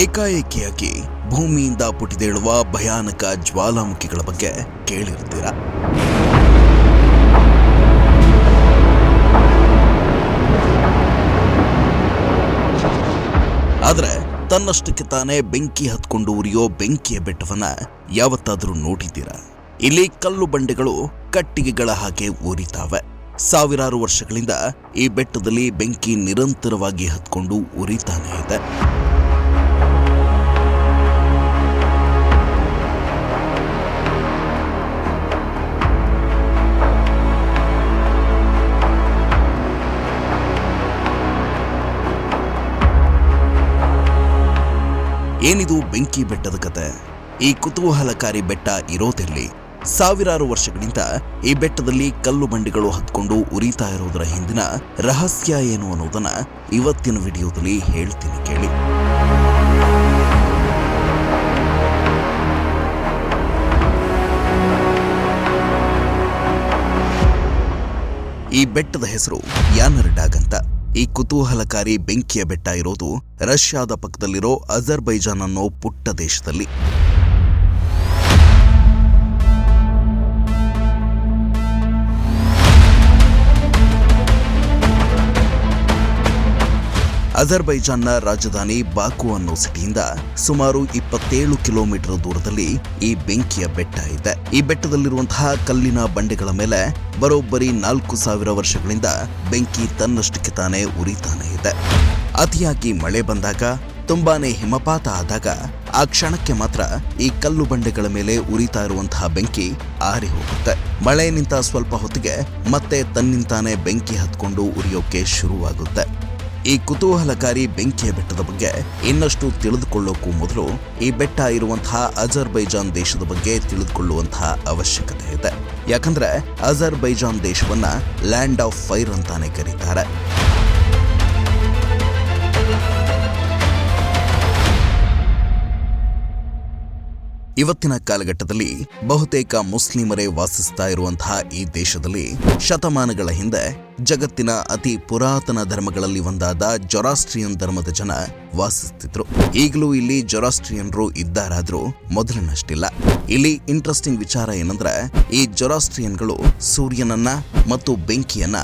ಏಕಾಏಕಿಯಾಗಿ ಭೂಮಿಯಿಂದ ಪುಟಿದೇಳುವ ಭಯಾನಕ ಜ್ವಾಲಾಮುಖಿಗಳ ಬಗ್ಗೆ ಕೇಳಿರ್ತೀರ? ಆದ್ರೆ ತನ್ನಷ್ಟಕ್ಕೆ ತಾನೇ ಬೆಂಕಿ ಹತ್ಕೊಂಡು ಉರಿಯೋ ಬೆಂಕಿಯ ಬೆಟ್ಟವನ್ನ ಯಾವತ್ತಾದರೂ ನೋಡಿದ್ದೀರಾ? ಇಲ್ಲಿ ಕಲ್ಲು ಬಂಡೆಗಳು ಕಟ್ಟಿಗೆಗಳ ಹಾಗೆ ಉರಿತಾವೆ ಸಾವಿರಾರು ವರ್ಷಗಳಿಂದ ಈ ಬೆಟ್ಟದಲ್ಲಿ ಬೆಂಕಿ ನಿರಂತರವಾಗಿ ಹತ್ಕೊಂಡು ಉರಿತಾನೇ ಇದೆ. ಏನಿದು ಬೆಂಕಿ ಬೆಟ್ಟದ ಕತೆ? ಈ ಕುತೂಹಲಕಾರಿ ಬೆಟ್ಟ ಇರೋದಿರಲಿ. ಸಾವಿರಾರು ವರ್ಷಗಳಿಂದ ಈ ಬೆಟ್ಟದಲ್ಲಿ ಕಲ್ಲು ಬಂಡಿಗಳು ಹತ್ಕೊಂಡು ಉರಿತಾ ಇರೋದರ ಹಿಂದಿನ ರಹಸ್ಯ ಏನು ಅನ್ನೋದನ್ನ ಇವತ್ತಿನ ವಿಡಿಯೋದಲ್ಲಿ ಹೇಳ್ತೀನಿ ಕೇಳಿ. ಈ ಬೆಟ್ಟದ ಹೆಸರು ಯಾನರ್ಡಾಗ್ ಅಂತ. ಈ ಕುತೂಹಲಕಾರಿ ಬೆಂಕಿಯ ಬೆಟ್ಟ ಇರೋದು ರಷ್ಯಾದ ಪಕ್ಕದಲ್ಲಿರೋ ಅಜರ್ಬೈಜಾನ್ ಅನ್ನೋ ಪುಟ್ಟ ದೇಶದಲ್ಲಿ. ಅಜರ್ಬೈಜಾನ್ನ ರಾಜಧಾನಿ ಬಾಕು ಅನ್ನೋ ಸಿಟಿಯಿಂದ ಸುಮಾರು ಇಪ್ಪತ್ತೇಳು ಕಿಲೋಮೀಟರ್ ದೂರದಲ್ಲಿ ಈ ಬೆಂಕಿಯ ಬೆಟ್ಟ ಇದೆ. ಈ ಬೆಟ್ಟದಲ್ಲಿರುವಂತಹ ಕಲ್ಲಿನ ಬಂಡೆಗಳ ಮೇಲೆ ಬರೋಬ್ಬರಿ ನಾಲ್ಕು ಸಾವಿರ ವರ್ಷಗಳಿಂದ ಬೆಂಕಿ ತನ್ನಷ್ಟಕ್ಕೆ ತಾನೇ ಉರಿತಾನೆ ಇದೆ. ಅತಿಯಾಗಿ ಮಳೆ ಬಂದಾಗ, ತುಂಬಾನೇ ಹಿಮಪಾತ ಆದಾಗ ಆ ಕ್ಷಣಕ್ಕೆ ಮಾತ್ರ ಈ ಕಲ್ಲು ಬಂಡೆಗಳ ಮೇಲೆ ಉರಿತಾ ಇರುವಂತಹ ಬೆಂಕಿ ಆರಿ ಹೋಗುತ್ತೆ. ಮಳೆ ನಿಂತ ಸ್ವಲ್ಪ ಹೊತ್ತಿಗೆ ಮತ್ತೆ ತನ್ನಿಂತಾನೆ ಬೆಂಕಿ ಹತ್ಕೊಂಡು ಉರಿಯೋಕೆ ಶುರುವಾಗುತ್ತೆ. ಈ ಕುತೂಹಲಕಾರಿ ಬೆಂಕಿಯ ಬೆಟ್ಟದ ಬಗ್ಗೆ ಇನ್ನಷ್ಟು ತಿಳಿದುಕೊಳ್ಳೋಕ್ಕೂ ಮೊದಲು ಈ ಬೆಟ್ಟ ಇರುವಂತಹ ಅಜರ್ಬೈಜಾನ್ ದೇಶದ ಬಗ್ಗೆ ತಿಳಿದುಕೊಳ್ಳುವಂತಹ ಅವಶ್ಯಕತೆ ಇದೆ. ಯಾಕಂದ್ರೆ ಅಜರ್ಬೈಜಾನ್ ದೇಶವನ್ನ ಲ್ಯಾಂಡ್ ಆಫ್ ಫೈರ್ ಅಂತಾನೆ ಕರೀತಾರೆ. ಇವತ್ತಿನ ಕಾಲಘಟ್ಟದಲ್ಲಿ ಬಹುತೇಕ ಮುಸ್ಲಿಮರೇ ವಾಸಿಸ್ತಾ ಇರುವಂತಹ ಈ ದೇಶದಲ್ಲಿ ಶತಮಾನಗಳ ಹಿಂದೆ ಜಗತ್ತಿನ ಅತಿ ಪುರಾತನ ಧರ್ಮಗಳಲ್ಲಿ ಒಂದಾದ ಜೊರಾಸ್ಟ್ರಿಯನ್ ಧರ್ಮದ ಜನ ವಾಸಿಸ್ತಿದ್ರು ಈಗಲೂ ಇಲ್ಲಿ ಜೊರಾಸ್ಟ್ರಿಯನ್ರು ಇದ್ದಾರಾದ್ರೂ ಮೊದಲಿನಷ್ಟಿಲ್ಲ. ಇಲ್ಲಿ ಇಂಟ್ರೆಸ್ಟಿಂಗ್ ವಿಚಾರ ಏನಂದ್ರೆ, ಈ ಜೊರಾಸ್ಟ್ರಿಯನ್ಗಳು ಸೂರ್ಯನನ್ನ ಮತ್ತು ಬೆಂಕಿಯನ್ನ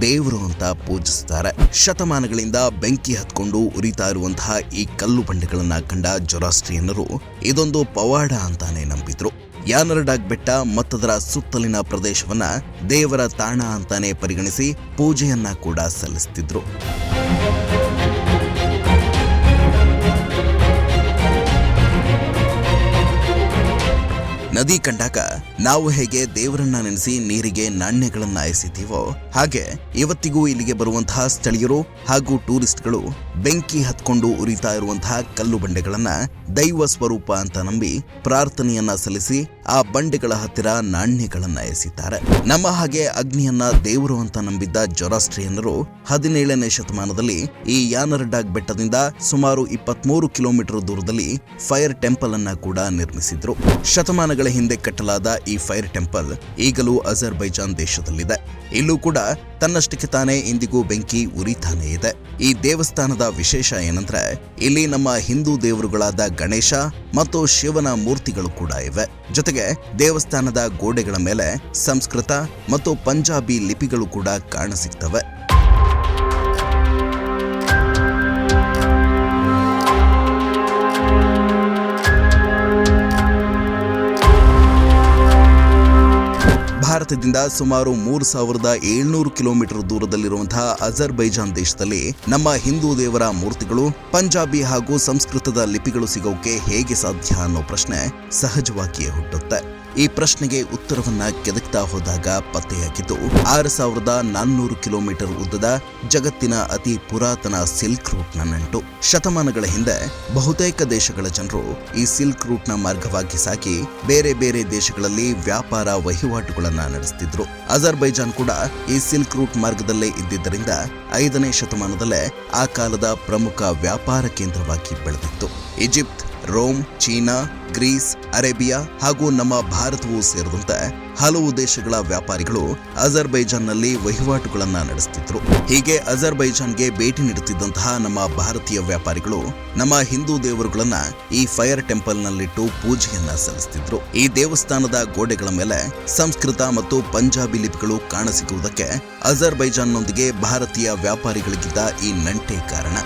ದೇವರು ಅಂತ ಪೂಜಿಸುತ್ತಾರೆ ಶತಮಾನಗಳಿಂದ ಬೆಂಕಿ ಹತ್ಕೊಂಡು ಉರಿತಾ ಇರುವಂತಹ ಈ ಕಲ್ಲು ಬಂಡೆಗಳನ್ನ ಕಂಡ ಜೊರಾಸ್ಟ್ರಿಯನ್ನರು ಇದೊಂದು ಪವಾಡ ಅಂತಾನೆ ನಂಬಿದ್ರು. ಯಾನರ್ಡಾಗ್ ಬೆಟ್ಟ ಮತ್ತದರ ಸುತ್ತಲಿನ ಪ್ರದೇಶವನ್ನ ದೇವರ ತಾಣ ಅಂತಾನೆ ಪರಿಗಣಿಸಿ ಪೂಜೆಯನ್ನ ಕೂಡ ಸಲ್ಲಿಸ್ತಿದ್ರು. ನದಿ ಕಂಡಾಗ ನಾವು ಹೇಗೆ ದೇವರನ್ನ ನೆನೆಸಿ ನೀರಿಗೆ ನಾಣ್ಯಗಳನ್ನ ಎಸಿತೀವೋ ಹಾಗೆ ಇವತ್ತಿಗೂ ಇಲ್ಲಿಗೆ ಬರುವಂತಹ ಸ್ಥಳೀಯರು ಹಾಗೂ ಟೂರಿಸ್ಟ್ಗಳು ಬೆಂಕಿ ಹತ್ಕೊಂಡು ಉರಿತಾ ಇರುವಂತಹ ಕಲ್ಲು ಬಂಡೆಗಳನ್ನ ದೈವ ಸ್ವರೂಪ ಅಂತ ನಂಬಿ ಪ್ರಾರ್ಥನೆಯನ್ನ ಸಲ್ಲಿಸಿ ಆ ಬಂಡೆಗಳ ಹತ್ತಿರ ನಾಣ್ಯಗಳನ್ನು ಎಸಿತಾರೆ. ನಮ್ಮ ಹಾಗೆ ಅಗ್ನಿಯನ್ನ ದೇವರು ಅಂತ ನಂಬಿದ್ದ ಜೊರಾಸ್ಟ್ರಿಯನ್ನರು ಹದಿನೇಳನೇ ಶತಮಾನದಲ್ಲಿ ಈ ಯಾನರ್ಡಾಗ್ ಬೆಟ್ಟದಿಂದ ಸುಮಾರು ಇಪ್ಪತ್ಮೂರು ಕಿಲೋಮೀಟರ್ ದೂರದಲ್ಲಿ ಫೈರ್ ಟೆಂಪಲ್ ಅನ್ನ ಕೂಡ ನಿರ್ಮಿಸಿದ್ರು. ಶತಮಾನಗಳ ಹಿಂದೆ ಕಟ್ಟಲಾದ ಈ ಫೈರ್ ಟೆಂಪಲ್ ಈಗಲೂ ಅಜರ್ಬೈಜಾನ್ ದೇಶದಲ್ಲಿದೆ. ಇಲ್ಲೂ ಕೂಡ ತನ್ನಷ್ಟಕ್ಕೆ ತಾನೇ ಇಂದಿಗೂ ಬೆಂಕಿ ಉರಿತಾನೇ ಇದೆ. ಈ ದೇವಸ್ಥಾನದ ವಿಶೇಷ ಏನಂದ್ರೆ, ಇಲ್ಲಿ ನಮ್ಮ ಹಿಂದೂ ದೇವರುಗಳಾದ ಗಣೇಶ ಮತ್ತು ಶಿವನ ಮೂರ್ತಿಗಳು ಕೂಡ ಇವೆ. ಜೊತೆಗೆ ದೇವಸ್ಥಾನದ ಗೋಡೆಗಳ ಮೇಲೆ ಸಂಸ್ಕೃತ ಮತ್ತು ಪಂಜಾಬಿ ಲಿಪಿಗಳು ಕೂಡ ಕಾಣಸಿಗ್ತವೆ ಭಾರತದಿಂದ ಸುಮಾರು ಮೂರು ಸಾವಿರದ ಏಳ್ನೂರು ಕಿಲೋಮೀಟರ್ ದೂರದಲ್ಲಿರುವಂತಹ ಅಜರ್ಬೈಜಾನ್ ದೇಶದಲ್ಲಿ ನಮ್ಮ ಹಿಂದೂ ದೇವರ ಮೂರ್ತಿಗಳು, ಪಂಜಾಬಿ ಹಾಗೂ ಸಂಸ್ಕೃತದ ಲಿಪಿಗಳು ಸಿಗೋಕೆ ಹೇಗೆ ಸಾಧ್ಯ ಅನ್ನೋ ಪ್ರಶ್ನೆ ಸಹಜವಾಗಿಯೇ ಹುಟ್ಟುತ್ತೆ. ಈ ಪ್ರಶ್ನೆಗೆ ಉತ್ತರವನ್ನ ಕೆದಕ್ತಾ ಹೋದಾಗ ಪತ್ತೆಯಾಗಿದ್ದು, ಆರು ಸಾವಿರದ ನಾನ್ನೂರು ಕಿಲೋಮೀಟರ್ ಉದ್ದದ ಜಗತ್ತಿನ ಅತಿ ಪುರಾತನ ಸಿಲ್ಕ್ ರೂಟ್ನ ನಂಟು. ಶತಮಾನಗಳ ಹಿಂದೆ ಬಹುತೇಕ ದೇಶಗಳ ಜನರು ಈ ಸಿಲ್ಕ್ ರೂಟ್ನ ಮಾರ್ಗವಾಗಿ ಸಾಗಿ ಬೇರೆ ಬೇರೆ ದೇಶಗಳಲ್ಲಿ ವ್ಯಾಪಾರ ವಹಿವಾಟುಗಳನ್ನ ನಡೆಸ್ತಿದ್ರು. ಅಜರ್ಬೈಜಾನ್ ಕೂಡ ಈ ಸಿಲ್ಕ್ ರೂಟ್ ಮಾರ್ಗದಲ್ಲೇ ಇದ್ದಿದ್ದರಿಂದ ಐದನೇ ಶತಮಾನದಲ್ಲೇ ಆ ಕಾಲದ ಪ್ರಮುಖ ವ್ಯಾಪಾರ ಕೇಂದ್ರವಾಗಿ ಬೆಳೆದಿತ್ತು. Egypt Rome, China, Greece, Arabia ಹಾಗೂ ನಮ್ಮ ಭಾರತವೂ ಸೇರಿದಂತೆ ಹಲವು ದೇಶಗಳ ವ್ಯಾಪಾರಿಗಳು ಅಜರ್ಬೈಜಾನ್ನಲ್ಲಿ ವಹಿವಾಟುಗಳನ್ನು ನಡೆಸುತ್ತಿದ್ದರು ಹೀಗೆ ಅಜರ್ಬೈಜಾನ್ಗೆ ಭೇಟಿ ನೀಡುತ್ತಿದ್ದಂತಹ ನಮ್ಮ ಭಾರತೀಯ ವ್ಯಾಪಾರಿಗಳು ನಮ್ಮ ಹಿಂದೂ ದೇವರುಗಳನ್ನ ಈ ಫೈರ್ ಟೆಂಪಲ್ನಲ್ಲಿಟ್ಟು ಪೂಜೆಯನ್ನ ಸಲ್ಲಿಸುತ್ತಿದ್ರು ಈ ದೇವಸ್ಥಾನದ ಗೋಡೆಗಳ ಮೇಲೆ ಸಂಸ್ಕೃತ ಮತ್ತು ಪಂಜಾಬಿ ಲಿಪಿಗಳು ಕಾಣಸಿಗುವುದಕ್ಕೆ ಅಜರ್ಬೈಜಾನ್ನೊಂದಿಗೆ ಭಾರತೀಯ ವ್ಯಾಪಾರಿಗಳಿಗಿದ್ದ ಈ ನಂಟೆ ಕಾರಣ.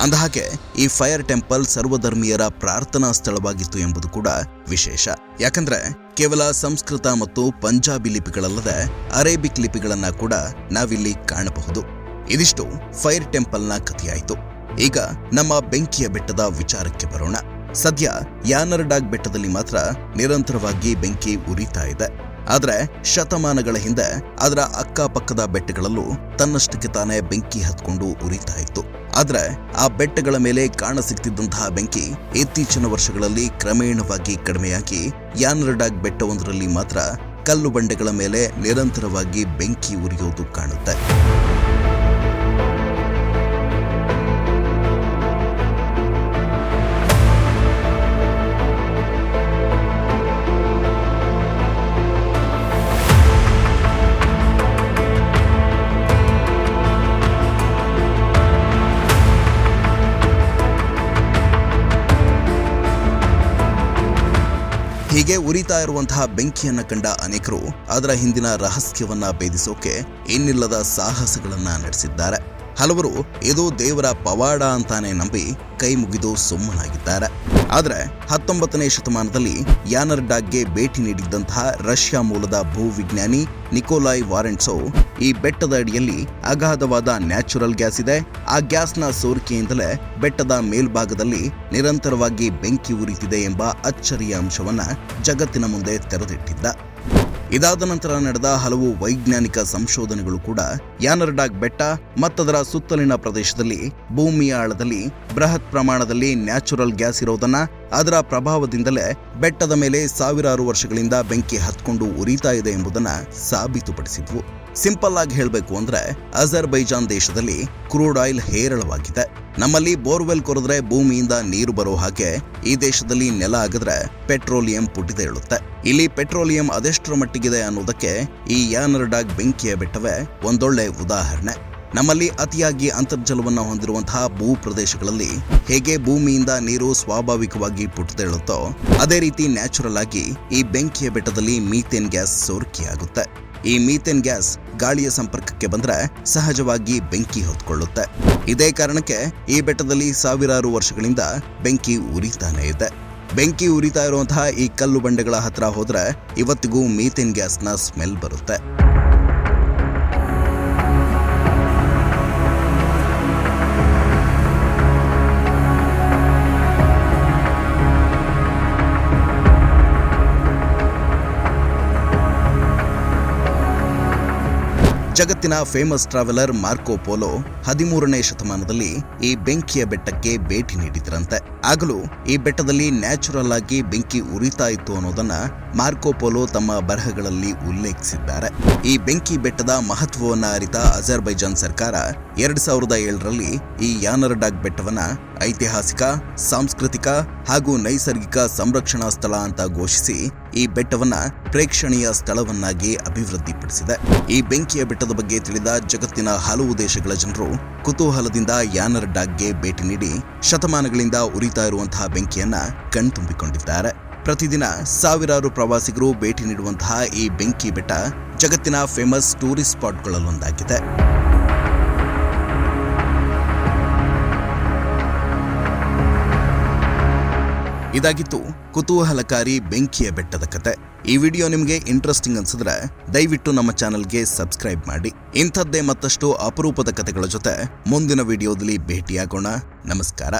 ಅಂದಹಾಗೆ, ಈ ಫೈರ್ ಟೆಂಪಲ್ ಸರ್ವಧರ್ಮೀಯರ ಪ್ರಾರ್ಥನಾ ಸ್ಥಳವಾಗಿತ್ತು ಎಂಬುದು ಕೂಡ ವಿಶೇಷ. ಯಾಕಂದ್ರೆ, ಕೇವಲ ಸಂಸ್ಕೃತ ಮತ್ತು ಪಂಜಾಬಿ ಲಿಪಿಗಳಲ್ಲದೆ ಅರೇಬಿಕ್ ಲಿಪಿಗಳನ್ನ ಕೂಡ ನಾವಿಲ್ಲಿ ಕಾಣಬಹುದು. ಇದಿಷ್ಟು ಫೈರ್ ಟೆಂಪಲ್ನ ಕಥೆಯಾಯಿತು. ಈಗ ನಮ್ಮ ಬೆಂಕಿಯ ಬೆಟ್ಟದ ವಿಚಾರಕ್ಕೆ ಬರೋಣ. ಸದ್ಯ ಯಾನರ್ಡಾಗ್ ಬೆಟ್ಟದಲ್ಲಿ ಮಾತ್ರ ನಿರಂತರವಾಗಿ ಬೆಂಕಿ ಉರಿತಾ ಇದೆ. ಆದ್ರೆ ಶತಮಾನಗಳ ಹಿಂದೆ ಅದರ ಅಕ್ಕಪಕ್ಕದ ಬೆಟ್ಟಗಳಲ್ಲೂ ತನ್ನಷ್ಟಕ್ಕೆ ತಾನೇ ಬೆಂಕಿ ಹತ್ಕೊಂಡು ಉರಿತಾ ಇತ್ತು. ಆದರೆ ಆ ಬೆಟ್ಟಗಳ ಮೇಲೆ ಕಾಣ ಸಿಗ್ತಿದ್ದಂತಹ ಬೆಂಕಿ ಇತ್ತೀಚಿನ ವರ್ಷಗಳಲ್ಲಿ ಕ್ರಮೇಣವಾಗಿ ಕಡಿಮೆಯಾಗಿ ಯಾನರ್ಡಾಗ್ ಬೆಟ್ಟವೊಂದರಲ್ಲಿ ಮಾತ್ರ ಕಲ್ಲು ಬಂಡೆಗಳ ಮೇಲೆ ನಿರಂತರವಾಗಿ ಬೆಂಕಿ ಉರಿಯೋದು ಕಾಣುತ್ತೆ. ಹೀಗೆ ಉರಿತಾ ಇರುವಂತಹ ಬೆಂಕಿಯನ್ನ ಕಂಡ ಅನೇಕರು ಅದರ ಹಿಂದಿನ ರಹಸ್ಯವನ್ನ ಭೇದಿಸೋಕೆ ಇನ್ನಿಲ್ಲದ ಸಾಹಸಗಳನ್ನ ನಡೆಸಿದ್ದಾರೆ. ಹಲವರು ಇದು ದೇವರ ಪವಾಡ ಅಂತಾನೆ ನಂಬಿ ಕೈ ಮುಗಿದು ಸುಮ್ಮನಾಗಿದ್ದಾರೆ. ಆದರೆ ಹತ್ತೊಂಬತ್ತನೇ ಶತಮಾನದಲ್ಲಿ ಯಾನರ್ ಡಾಗ್ಗೆ ಭೇಟಿ ನೀಡಿದ್ದಂತಹ ರಷ್ಯಾ ಮೂಲದ ಭೂವಿಜ್ಞಾನಿ ನಿಕೋಲಾಯ್ ವಾರೆಂಟ್ಸೋ ಈ ಬೆಟ್ಟದ ಅಡಿಯಲ್ಲಿ ಅಗಾಧವಾದ ನ್ಯಾಚುರಲ್ ಗ್ಯಾಸ್ ಇದೆ. ಆ ಗ್ಯಾಸ್ನ ಸೋರಿಕೆಯಿಂದಲೇ ಬೆಟ್ಟದ ಮೇಲ್ಭಾಗದಲ್ಲಿ ನಿರಂತರವಾಗಿ ಬೆಂಕಿ ಉರಿತಿದೆ ಎಂಬ ಅಚ್ಚರಿಯ ಅಂಶವನ್ನ ಜಗತ್ತಿನ ಮುಂದೆ ತೆರೆದಿಟ್ಟಿದ್ದ. ಇದಾದ ನಂತರ ನಡೆದ ಹಲವು ವೈಜ್ಞಾನಿಕ ಸಂಶೋಧನೆಗಳು ಕೂಡ ಯಾನರ್ಡಾಗ್ ಬೆಟ್ಟ ಮತ್ತದರ ಸುತ್ತಲಿನ ಪ್ರದೇಶದಲ್ಲಿ ಭೂಮಿಯ ಆಳದಲ್ಲಿ ಬೃಹತ್ ಪ್ರಮಾಣದಲ್ಲಿ ನ್ಯಾಚುರಲ್ ಗ್ಯಾಸ್ ಇರೋದನ್ನ ಅದರ ಪ್ರಭಾವದಿಂದಲೇ ಬೆಟ್ಟದ ಮೇಲೆ ಸಾವಿರಾರು ವರ್ಷಗಳಿಂದ ಬೆಂಕಿ ಹತ್ಕೊಂಡು ಉರಿತಾ ಇದೆ ಎಂಬುದನ್ನು ಸಾಬೀತುಪಡಿಸಿದ್ವು. ಸಿಂಪಲ್ ಆಗಿ ಹೇಳಬೇಕು ಅಂದ್ರೆ ಅಜರ್ಬೈಜಾನ್ ದೇಶದಲ್ಲಿ ಕ್ರೂಡ್ ಆಯಿಲ್ ಹೇರಳವಾಗಿದೆ. ನಮ್ಮಲ್ಲಿ ಬೋರ್ವೆಲ್ ಕೊರೆದ್ರೆ ಭೂಮಿಯಿಂದ ನೀರು ಬರೋ ಹಾಗೆ ಈ ದೇಶದಲ್ಲಿ ನೆಲ ಆಗಿದ್ರೆ ಪೆಟ್ರೋಲಿಯಂ ಪುಟಿದೇಳುತ್ತೆ ಇಲ್ಲಿ ಪೆಟ್ರೋಲಿಯಂ ಅದೆಷ್ಟರ ಮಟ್ಟಿಗಿದೆ ಅನ್ನೋದಕ್ಕೆ ಈ ಯಾನರ್ಡಾಗ್ ಬೆಂಕಿಯ ಬೆಟ್ಟವೇ ಒಂದೊಳ್ಳೆ ಉದಾಹರಣೆ. ನಮ್ಮಲ್ಲಿ ಅತಿಯಾಗಿ ಅಂತರ್ಜಲವನ್ನು ಹೊಂದಿರುವಂತಹ ಭೂ ಪ್ರದೇಶಗಳಲ್ಲಿ ಹೇಗೆ ಭೂಮಿಯಿಂದ ನೀರು ಸ್ವಾಭಾವಿಕವಾಗಿ ಪುಟ್ಟದೇಳುತ್ತೋ ಅದೇ ರೀತಿ ನ್ಯಾಚುರಲ್ ಆಗಿ ಈ ಬೆಂಕಿಯ ಬೆಟ್ಟದಲ್ಲಿ ಮೀಥೇನ್ ಗ್ಯಾಸ್ ಸೋರಿಕೆಯಾಗುತ್ತೆ. ಈ ಮೀಥೇನ್ ಗ್ಯಾಸ್ ಗಾಳಿಯ ಸಂಪರ್ಕಕ್ಕೆ ಬಂದ್ರೆ ಸಹಜವಾಗಿ ಬೆಂಕಿ ಹೊತ್ಕೊಳ್ಳುತ್ತೆ. ಇದೇ ಕಾರಣಕ್ಕೆ ಈ ಬೆಟ್ಟದಲ್ಲಿ ಸಾವಿರಾರು ವರ್ಷಗಳಿಂದ ಬೆಂಕಿ ಉರಿತಾನೆ ಇದೆ. ಬೆಂಕಿ ಉರಿತಾ ಇರುವಂತಹ ಈ ಕಲ್ಲು ಬಂಡೆಗಳ ಹತ್ರ ಹೋದ್ರೆ ಇವತ್ತಿಗೂ ಮೀಥೇನ್ ಗ್ಯಾಸ್ನ ಸ್ಮೆಲ್ ಬರುತ್ತೆ. ಜಗತ್ತಿನ ಫೇಮಸ್ ಟ್ರಾವೆಲರ್ ಮಾರ್ಕೋ ಪೋಲೋ ಹದಿಮೂರನೇ ಶತಮಾನದಲ್ಲಿ ಈ ಬೆಂಕಿಯ ಬೆಟ್ಟಕ್ಕೆ ಭೇಟಿ ನೀಡಿದ್ರಂತೆ. ಆಗಲೂ ಈ ಬೆಟ್ಟದಲ್ಲಿ ನ್ಯಾಚುರಲ್ ಆಗಿ ಬೆಂಕಿ ಉರಿತಾ ಇತ್ತು ಅನ್ನೋದನ್ನ ಮಾರ್ಕೋ ಪೋಲೋ ತಮ್ಮ ಬರಹಗಳಲ್ಲಿ ಉಲ್ಲೇಖಿಸಿದ್ದಾರೆ. ಈ ಬೆಂಕಿ ಬೆಟ್ಟದ ಮಹತ್ವವನ್ನ ಅರಿತ ಅಜರ್ಬೈಜಾನ್ ಸರ್ಕಾರ ಎರಡ್ ಸಾವಿರದ ಏಳರಲ್ಲಿ ಈ ಯಾನರ್ಡಾಗ್ ಬೆಟ್ಟವನ್ನ ಐತಿಹಾಸಿಕ, ಸಾಂಸ್ಕೃತಿಕ ಹಾಗೂ ನೈಸರ್ಗಿಕ ಸಂರಕ್ಷಣಾ ಸ್ಥಳ ಅಂತ ಘೋಷಿಸಿ ಈ ಬೆಟ್ಟವನ್ನ ಪ್ರೇಕ್ಷಣೀಯ ಸ್ಥಳವನ್ನಾಗಿ ಅಭಿವೃದ್ಧಿಪಡಿಸಿದೆ. ಈ ಬೆಂಕಿಯ ಬೆಟ್ಟದ ಬಗ್ಗೆ ತಿಳಿದ ಜಗತ್ತಿನ ಹಲವು ದೇಶಗಳ ಜನರು ಕುತೂಹಲದಿಂದ ಯಾನರ್ ಡಾಗ್ಗೆ ಭೇಟಿ ನೀಡಿ ಶತಮಾನಗಳಿಂದ ಉರಿತಾ ಇರುವಂತಹ ಬೆಂಕಿಯನ್ನ ಕಣ್ತುಂಬಿಕೊಂಡಿದ್ದಾರೆ. ಪ್ರತಿದಿನ ಸಾವಿರಾರು ಪ್ರವಾಸಿಗರು ಭೇಟಿ ನೀಡುವಂತಹ ಈ ಬೆಂಕಿ ಬೆಟ್ಟ ಜಗತ್ತಿನ ಫೇಮಸ್ ಟೂರಿಸ್ಟ್ ಸ್ಪಾಟ್ಗಳಲ್ಲೊಂದಾಗಿದೆ ಇದಾಗಿತ್ತು ಕುತೂಹಲಕಾರಿ ಬೆಂಕಿಯ ಬೆಟ್ಟದ ಕತೆ. ಈ ವಿಡಿಯೋ ನಿಮಗೆ ಇಂಟ್ರೆಸ್ಟಿಂಗ್ ಅನ್ಸಿದ್ರೆ ದಯವಿಟ್ಟು ನಮ್ಮ ಚಾನಲ್ಗೆ ಸಬ್ಸ್ಕ್ರೈಬ್ ಮಾಡಿ. ಇಂಥದ್ದೇ ಮತ್ತಷ್ಟು ಅಪರೂಪದ ಕತೆಗಳ ಜೊತೆ ಮುಂದಿನ ವಿಡಿಯೋದಲ್ಲಿ ಭೇಟಿಯಾಗೋಣ. ನಮಸ್ಕಾರ.